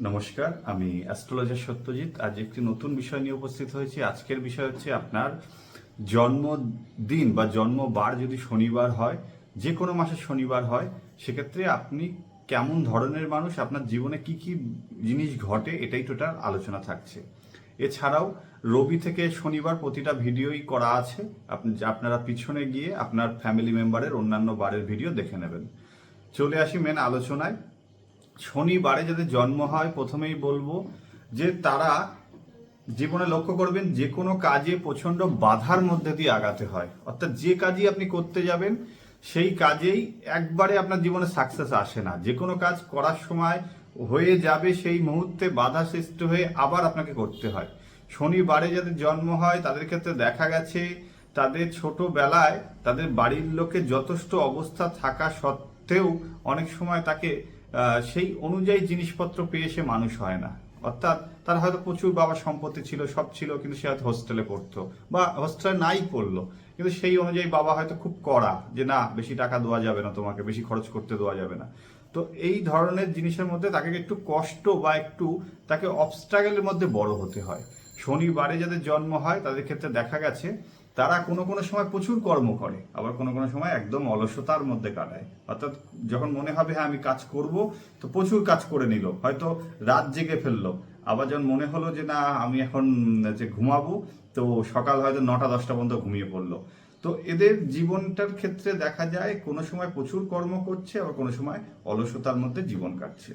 নমস্কার, আমি অ্যাস্ট্রোলজার সত্যজিৎ। আজ একটি নতুন বিষয় নিয়ে উপস্থিত হয়েছি। আজকের বিষয় হচ্ছে আপনার জন্মদিন বা জন্মবার যদি শনিবার হয় যে কোনো মাসে শনিবার হয়, সেক্ষেত্রে আপনি কেমন ধরনের মানুষ, আপনার জীবনে কি কি জিনিস ঘটে, এটাই টোটাল আলোচনা থাকছে। এছাড়াও রবি থেকে শনিবার প্রতিটা ভিডিওই করা আছে। আপনি আপনারা পিছনে গিয়ে আপনার ফ্যামিলি মেম্বারের অন্যান্য বারের ভিডিও দেখে নেবেন। চলে আসি মেন আলোচনায়। শনিবারে যাদের জন্ম হয়, প্রথমেই বলব যে তারা জীবনে লক্ষ্য করবেন, যে কোনো কাজে প্রচণ্ড বাধার মধ্যে দিয়ে আগাতে হয়। অর্থাৎ যে কাজই আপনি করতে যাবেন, সেই কাজেই একবারে আপনার জীবনে সাকসেস আসে না। যে কোনো কাজ করার সময় হয়ে যাবে, সেই মুহূর্তে বাধা সৃষ্টি হয়ে আবার আপনাকে করতে হয়। শনিবারে যাদের জন্ম হয়, তাদের ক্ষেত্রে দেখা গেছে, তাদের ছোটবেলায় তাদের বাড়ির লোকের যথেষ্ট অবস্থা থাকা সত্ত্বেও অনেক সময় তাকে সেই অনুযায়ী জিনিসপত্র পেয়ে সে মানুষ হয় না। অর্থাৎ তার হয়তো প্রচুর বাবার সম্পত্তি ছিল, সব ছিল, কিন্তু সে হয়তো হোস্টেলে পড়তো বা হোস্টেলে নাই পড়ল। কিন্তু সেই অনুযায়ী বাবা হয়তো খুব কড়া যে, না, বেশি টাকা দেওয়া যাবে না তোমাকে, বেশি খরচ করতে দেওয়া যাবে না। তো এই ধরনের জিনিসের মধ্যে তাকে একটু কষ্ট বা একটু তাকে অবস্ট্রাগলের মধ্যে বড় হতে হয়। শনিবারে যাদের জন্ম হয়, তাদের ক্ষেত্রে দেখা গেছে তারা কোনো কোনো সময় প্রচুর কর্ম করে, আবার কোনো কোনো সময় একদম অলসতার মধ্যে কাটায়। অর্থাৎ যখন মনে হবে হ্যাঁ আমি কাজ করব তো প্রচুর কাজ করে নিল। হয়তো রাত জেগে ফেলল। আবার যখন মনে হলো যে, না, আমি এখন যে ঘুমাবো তো সকাল হয়তো নটা, দশটা পর্যন্ত ঘুমিয়ে পড়ল। তো এদের জীবনটার ক্ষেত্রে দেখা যায়, কোনো সময় প্রচুর কর্ম করছে, আবার কোনো সময় অলসতার মধ্যে জীবন কাটছে।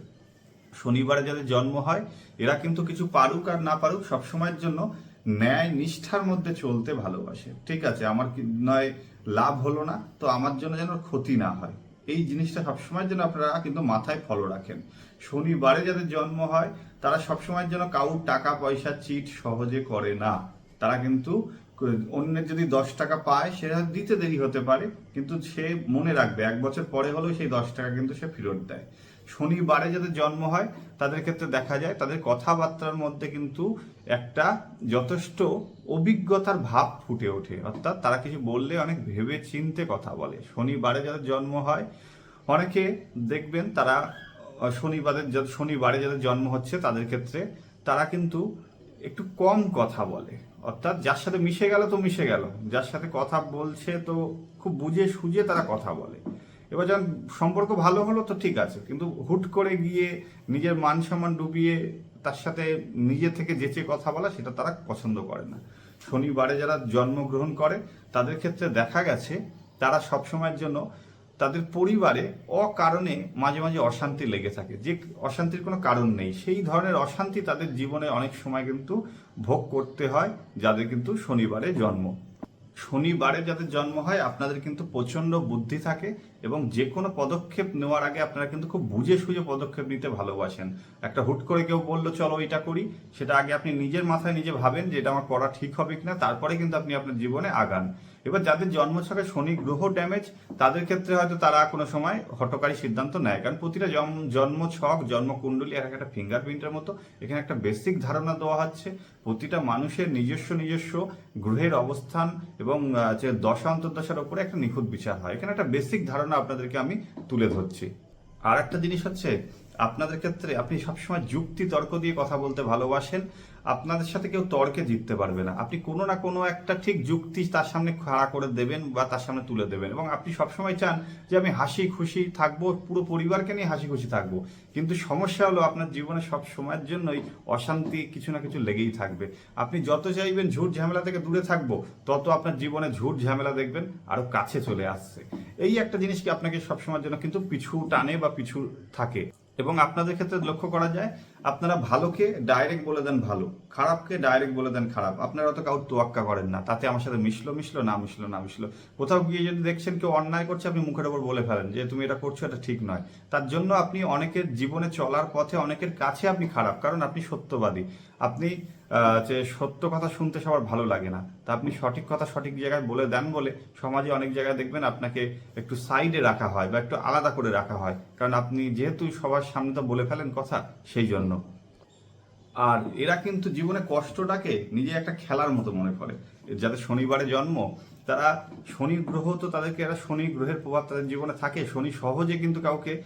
শনিবারে যাদের জন্ম হয়, এরা কিন্তু কিছু পারুক আর না পারুক সবসময়ের জন্য ন্যায় নিষ্ঠার মধ্যে চলতে ভালোবাসে। ঠিক আছে, আমার নয় লাভ হলো না, তো আমার জন্য যেন ক্ষতি না হয়। এই জিনিসটা সবসময়ের জন্য আপনারা কিন্তু মাথায় ফলো রাখেন। শনিবারে যাদের জন্ম হয়, তারা সবসময়ের জন্য কাউর টাকা, পয়সা চিট সহজে করে না। তারা কিন্তু অন্যের যদি দশ টাকা পায় সেটা দিতে দেরি হতে পারে, কিন্তু সে মনে রাখবে, এক বছর পরে হলেও সেই দশ টাকা কিন্তু সে ফেরত দেয়। শনিবারে যাদের জন্ম হয়, তাদের ক্ষেত্রে দেখা যায়, তাদের কথাবার্তার মধ্যে কিন্তু একটা যথেষ্ট অভিজ্ঞতার ভাব ফুটে ওঠে। অর্থাৎ তারা কিছু বললে অনেক ভেবে চিনতে কথা বলে। শনিবারে যাদের জন্ম হয়, অনেকে দেখবেন তারা শনিবারের শনিবারে যাদের জন্ম হচ্ছে, তাদের ক্ষেত্রে তারা কিন্তু একটু কম কথা বলে। অর্থাৎ যার সাথে মিশে গেল তো মিশে গেল। যার সাথে কথা বলছে তো খুব বুঝে সুঝে তারা কথা বলে। এবার যখন সম্পর্ক ভালো হলো তো ঠিক আছে, কিন্তু হুট করে গিয়ে নিজের মান সম্মান ডুবিয়ে তার সাথে নিজে থেকে যেচে কথা বলা সেটা তারা পছন্দ করে না। শনিবারে যারা জন্মগ্রহণ করে, তাদের ক্ষেত্রে দেখা গেছে তারা সবসময়ের জন্য তাদের পরিবারে অকারণে মাঝে মাঝে অশান্তি লেগে থাকে। যে অশান্তির কোনো কারণ নেই। সেই ধরনের অশান্তি তাদের জীবনে অনেক সময় কিন্তু ভোগ করতে হয়, যাদের কিন্তু শনিবারে জন্ম। শনিবারে যাদের জন্ম হয়, আপনাদের কিন্তু প্রচণ্ড বুদ্ধি থাকে এবং যে কোনো পদক্ষেপ নেওয়ার আগে আপনারা কিন্তু খুব বুঝে সুঝে পদক্ষেপ নিতে ভালোবাসেন। একটা হুট করে কেউ বলল, চলো এটা করি। সেটা আগে আপনি নিজের মাথায় নিজে ভাবেন যে এটা আমার করা ঠিক হবে কিনা, তারপরে কিন্তু আপনি আপনার জীবনে আগান। এবার যাদের জন্ম জন্মছকে শনি গ্রহ ড্যামেজ, তাদের ক্ষেত্রে হয়তো তারা কোনো সময় হটকারী সিদ্ধান্ত নেয়। কারণ প্রতিটা জন্ম জন্মছক, জন্মকুণ্ডলী এক একটা ফিঙ্গারপ্রিন্টের মতো, এখানে একটা বেসিক ধারণা দেওয়া হচ্ছে। প্রতিটা মানুষের নিজস্ব নিজস্ব গ্রহের অবস্থান এবং দশা, অন্তর্দশার উপরে একটা নিখুঁত বিচার হয়। এখানে একটা বেসিক ধারণা আপনাদেরকে আমি তুলে ধরছি। আর একটা জিনিস হচ্ছে, আপনাদের ক্ষেত্রে আপনি সবসময় যুক্তি তর্ক দিয়ে কথা বলতে ভালোবাসেন, আপনাদের সাথে কেউ তর্কে জিততে পারবে না। আপনি কোনো না কোনো একটা ঠিক যুক্তি তার সামনে খাড়া করে দেবেন বা তার সামনে তুলে দেবেন। এবং আপনি সবসময় চান যে আমি হাসি খুশি থাকব, পুরো পরিবারকে নিয়ে হাসি খুশি থাকব। কিন্তু সমস্যা হলো আপনার জীবনে সব সময়ের জন্যই অশান্তি কিছু না কিছু লেগেই থাকবে। আপনি যত চাইবেন ঝুট ঝামেলা থেকে দূরে থাকব, তত আপনার জীবনে ঝুট ঝামেলা দেখবেন, আরও কাছে চলে আসছে। এই একটা জিনিস কি আপনাকে সবসময়ের জন্য কিন্তু পিছু টানে বা পিছু থাকে? এবং আপনাদের ক্ষেত্রে লক্ষ্য করা যায় আপনারা ভালোকে ডাইরেক্ট বলে দেন ভালো, খারাপকে ডাইরেক্ট বলে দেন খারাপ। আপনারা অত কাউ তোয়াক্কা করেন না, তাতে আমার সাথে মিশলো মিশলো, না মিশলো না মিশলো। কোথাও গিয়ে যদি দেখছেন কেউ অন্যায় করছে, আপনি মুখের ওপর বলে ফেলেন যে, তুমি এটা করছ, এটা ঠিক নয়। তার জন্য আপনি অনেকের জীবনে চলার পথে, অনেকের কাছে আপনি খারাপ, কারণ আপনি সত্যবাদী। আপনি যে সত্য কথা শুনতে সবার ভালো লাগে না, তা আপনি সঠিক কথা সঠিক জায়গায় বলে দেন বলে সমাজে অনেক জায়গায় দেখবেন আপনাকে একটু সাইডে রাখা হয় বা একটু আলাদা করে রাখা হয়। কারণ আপনি যেহেতু সবার সামনে তো বলে ফেলেন কথা, সেই জন্য। আর এরা কিন্তু জীবনে কষ্টটাকে নিজে একটা খেলার মতো মনে করে। যাদের শনিবারে জন্ম, তারা শনি গ্রহ তো তাদেরকে, এরা শনি গ্রহের প্রভাব তাদের জীবনে থাকে। শনি সহজে কিন্তু কাউকে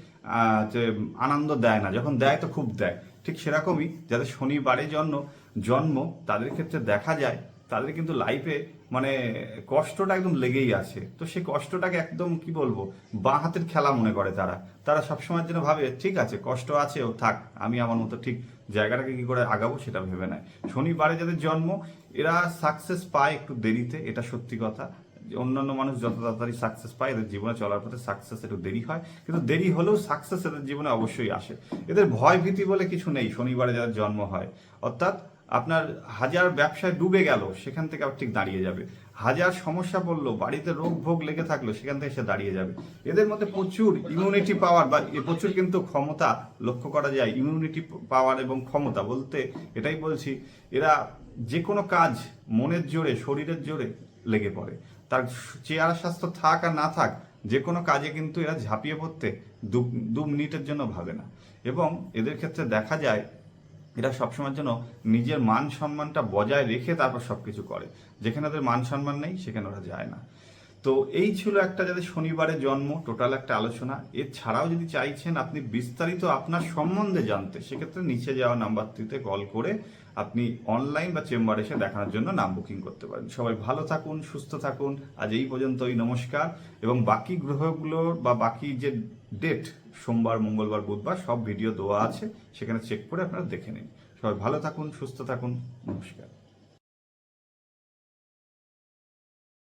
আনন্দ দেয় না। যখন দেয় তো খুব দেয়। ঠিক সেরকমই যাদের শনিবারে জন্ম জন্ম তাদের ক্ষেত্রে দেখা যায় তাদের কিন্তু লাইফে মানে কষ্টটা একদম লেগেই আছে। তো সেই কষ্টটাকে একদম কি বলব, বাঁ হাতের খেলা মনে করে তারা। তারা সবসময়ের জন্য ভাবে, ঠিক আছে, কষ্ট আছে, ও থাক, আমি আমার মতো ঠিক জায়গাটাকে কি করে আগাবো সেটা ভেবে নেয়। শনিবারে যাদের জন্ম, এরা সাকসেস পায় একটু দেরিতে, এটা সত্যি কথা। অন্যান্য মানুষ যত তাড়াতাড়ি সাকসেস পায়, এদের জীবনে চলার পথে সাকসেস একটু দেরি হয়। কিন্তু দেরি হলেও সাকসেস এদের জীবনে অবশ্যই আসে। এদের ভয় ভীতি বলে কিছু নেই, শনিবারে যাদের জন্ম হয়। অর্থাৎ আপনার হাজার ব্যবসায় ডুবে গেল, সেখান থেকে ঠিক দাঁড়িয়ে যাবে। হাজার সমস্যা পড়ল, বাড়িতে রোগ ভোগ লেগে থাকল, সেখান থেকে সে দাঁড়িয়ে যাবে। এদের মধ্যে প্রচুর ইমিউনিটি পাওয়ার বা প্রচুর কিন্তু ক্ষমতা লক্ষ্য করা যায় ইমিউনিটি পাওয়ার এবং ক্ষমতা বলতে এটাই বলছি, এরা যে কোনো কাজ মনের জোরে, শরীরের জোরে লেগে পড়ে। তার চেয়ার স্বাস্থ্য থাক আর না থাক যে কোনো কাজে কিন্তু এরা ঝাঁপিয়ে পড়তে দু দু মিনিটের জন্য ভাবে না। এবং এদের ক্ষেত্রে দেখা যায় এরা সবসময়ের জন্য নিজের মান সম্মানটা বজায় রেখে তারপর সব কিছু করে। যেখানে তাদের মান সম্মান নেই, সেখানে ওরা যায় না। তো এই ছিল একটা যাদের শনিবারে জন্ম টোটাল একটা আলোচনা। এছাড়াও যদি চাইছেন আপনি বিস্তারিত আপনার সম্বন্ধে জানতে, সেক্ষেত্রে নিচে যাওয়া নাম্বারটিতে কল করে আপনি অনলাইন বা চেম্বার এসে দেখানোর জন্য নাম বুকিং করতে পারেন। সবাই ভালো থাকুন, সুস্থ থাকুন। আজ এই পর্যন্তই, নমস্কার। এবং বাকি গ্রহগুলোর বা বাকি যে ডেট সোমবার, মঙ্গলবার, বুধবার, সব ভিডিও দেওয়া আছে। সেখানে চেক করে আপনারা দেখে নিন। সবাই ভালো থাকুন, সুস্থ থাকুন। নমস্কার।